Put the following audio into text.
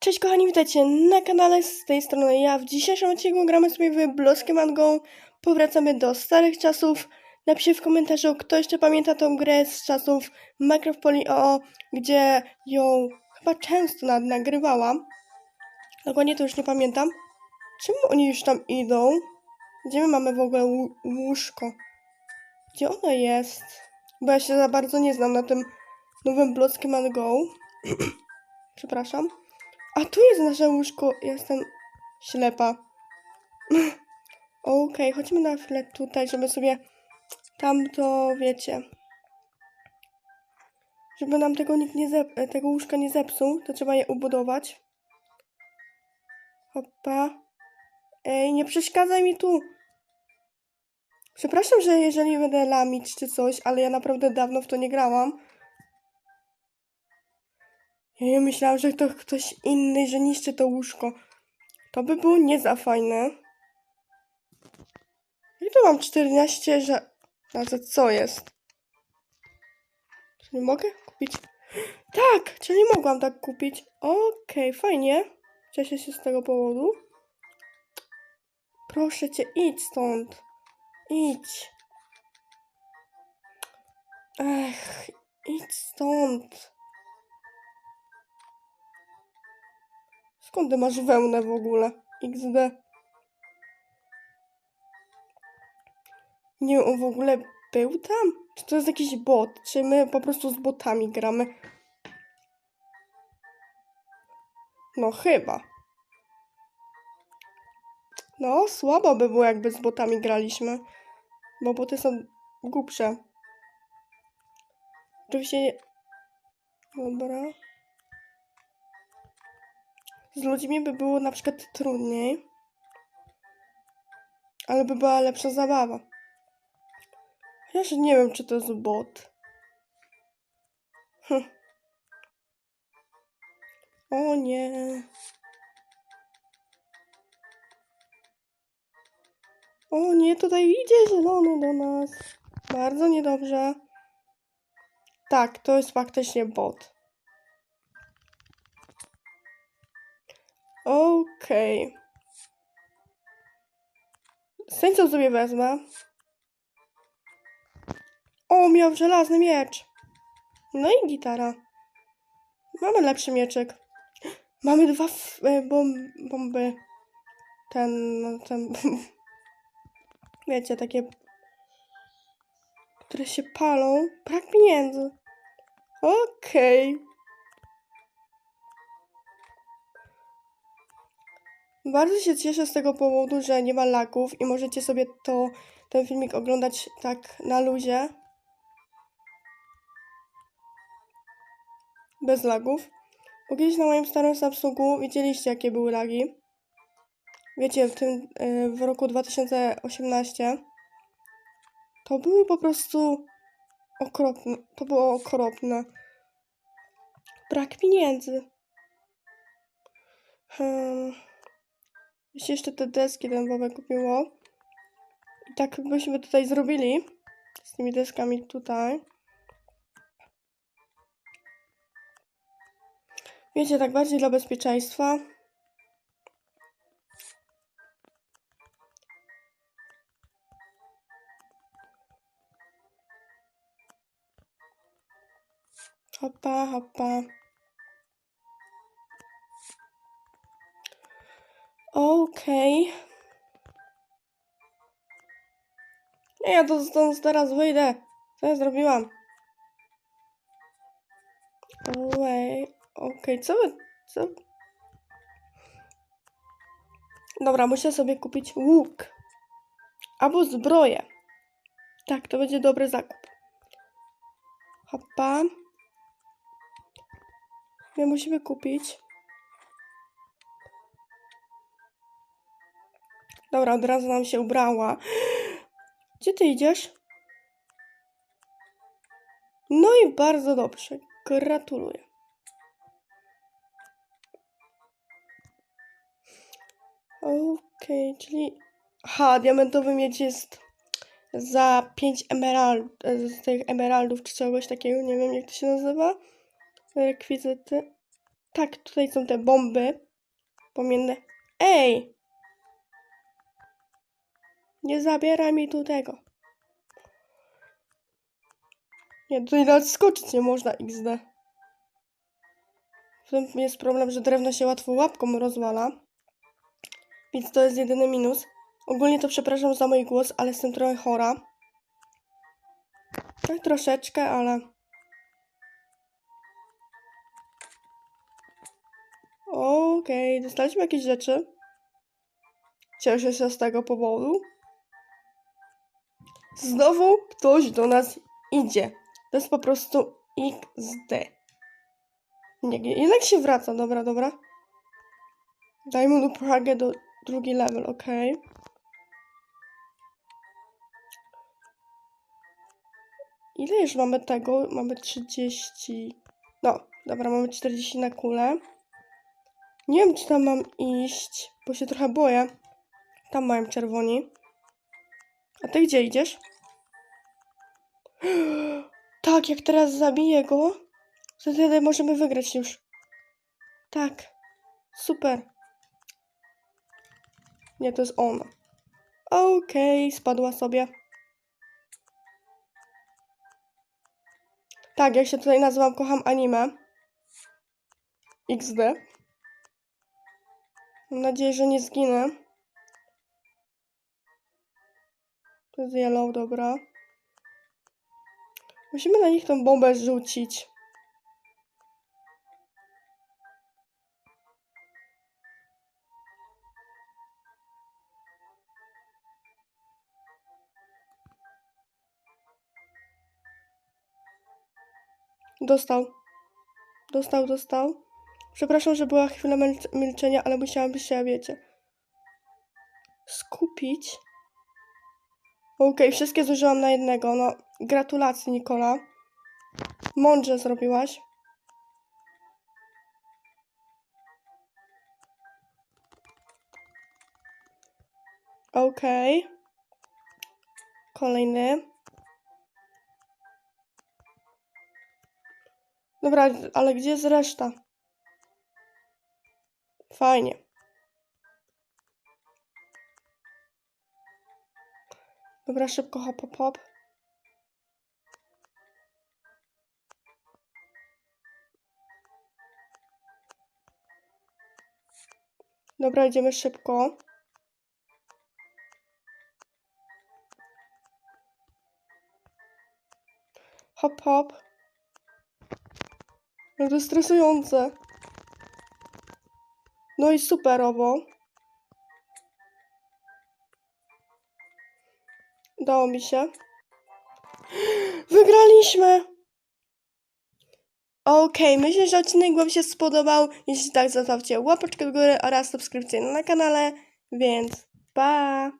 Cześć kochani, witajcie na kanale z tej strony ja. W dzisiejszym odcinku gramy sobie w Bloskiem Go. Powracamy do starych czasów. Napiszcie w komentarzu, kto jeszcze pamięta tą grę z czasów Minecraft Poly.oo, gdzie ją chyba często nagrywałam. Dokładnie to już nie pamiętam. Czemu oni już tam idą? Gdzie my mamy w ogóle łó- łóżko? Gdzie ono jest? Bo ja się za bardzo nie znam na tym nowym Bloskiem Go. Przepraszam. A tu jest nasze łóżko. Jestem ślepa. Okej, chodźmy na chwilę tutaj, żeby sobie tamto, wiecie. Żeby nam tego nikt nie tego łóżka nie zepsuł, to trzeba je ubudować. Hopa. Ej, nie przeszkadzaj mi tu. Przepraszam, że jeżeli będę lamić czy coś, ale ja naprawdę dawno w to nie grałam. Ja myślałam, że to ktoś inny, że niszczy to łóżko. To by było nie za fajne. Jak to mam 14, że... A za co jest? Czy nie mogę kupić? Tak! Czyli mogłam tak kupić. Okej, fajnie. Cieszę się z tego powodu. Proszę cię, idź stąd. Idź. Ech, idź stąd. Skąd masz wełnę w ogóle? XD. Nie, on w ogóle był tam? Czy to jest jakiś bot? Czy my po prostu z botami gramy? No chyba. No, słabo by było, jakby z botami graliśmy. Bo boty są głupsze. Oczywiście... Dobra. Z ludźmi by było na przykład trudniej, ale by była lepsza zabawa. Chociaż nie wiem, czy to jest bot. Hm. O nie. O nie, tutaj idzie zielony do nas. Bardzo niedobrze. Tak, to jest faktycznie bot. Okej. Sędzią sobie wezmę. O, miał żelazny miecz. No i gitara. Mamy lepszy mieczyk. Mamy dwa e, bom bomby. Ten, no, ten... Wiecie, takie... Które się palą. Brak pieniędzy. Okej. Bardzo się cieszę z tego powodu, że nie ma lagów i możecie sobie to, ten filmik oglądać tak na luzie. Bez lagów. Bo kiedyś na moim starym Samsungu widzieliście jakie były lagi. Wiecie, w tym y, w roku 2018 to były po prostu okropne. To było okropne. Brak pieniędzy. Hmm. Się jeszcze te deski dębowe kupiło. I tak byśmy tutaj zrobili. Z tymi deskami tutaj. Wiecie, tak bardziej dla bezpieczeństwa. Hopa, hopa. Okej. Nie, ja to stąd teraz wyjdę. Co ja zrobiłam? Ojej, okej, co wy, co? Dobra, muszę sobie kupić łuk. Albo zbroję. Tak, to będzie dobry zakup. Hopa. My musimy kupić. Dobra, od razu nam się ubrała. Gdzie ty idziesz? No i bardzo dobrze. Gratuluję. Okej, czyli... Aha, diamentowy miecz jest za 5 emerald, z tych emeraldów czy czegoś takiego, nie wiem jak to się nazywa. Rekwizyty. Tak, tutaj są te bomby pomienne. Ej! Nie zabieraj mi tu tego. Nie, tutaj nawet skoczyć nie można XD. W tym jest problem, że drewno się łatwo łapką rozwala. Więc to jest jedyny minus. Ogólnie to przepraszam za mój głos, ale jestem trochę chora. Tak troszeczkę, ale... Okej, dostaliśmy jakieś rzeczy. Cieszę się z tego powodu. Znowu ktoś do nas idzie. To jest po prostu XD. Nie, jednak się wraca, dobra, dobra. Dajmy mu Pragę do drugi level, okej. Ile już mamy tego? Mamy 30. No, dobra, mamy 40 na kulę. Nie wiem, czy tam mam iść, bo się trochę boję. Tam mają czerwoni. A ty gdzie idziesz? Tak, jak teraz zabiję go, to wtedy możemy wygrać już. Tak. Super. Nie, to jest ona. Okej, spadła sobie. Tak, jak się tutaj nazywam, kocham anime. XD. Mam nadzieję, że nie zginę. To jest yellow, dobra. Musimy na nich tą bombę rzucić. Dostał. Dostał, dostał. Przepraszam, że była chwila milc- milczenia, ale musiałam się, wiecie, skupić. Okej, wszystkie zużyłam na jednego. No, gratulacje, Nikola. Mądrze zrobiłaś. Okej. Kolejny. Dobra, ale gdzie jest reszta? Fajnie. Dobra, szybko hop, hop, hop. Dobra, idziemy szybko. Hop, hop. No to stresujące. No i superowo. Udało mi się. Wygraliśmy! Okej, myślę, że odcinek Wam się spodobał. Jeśli tak, zostawcie łapeczkę w górę oraz subskrypcję na kanale. Więc pa!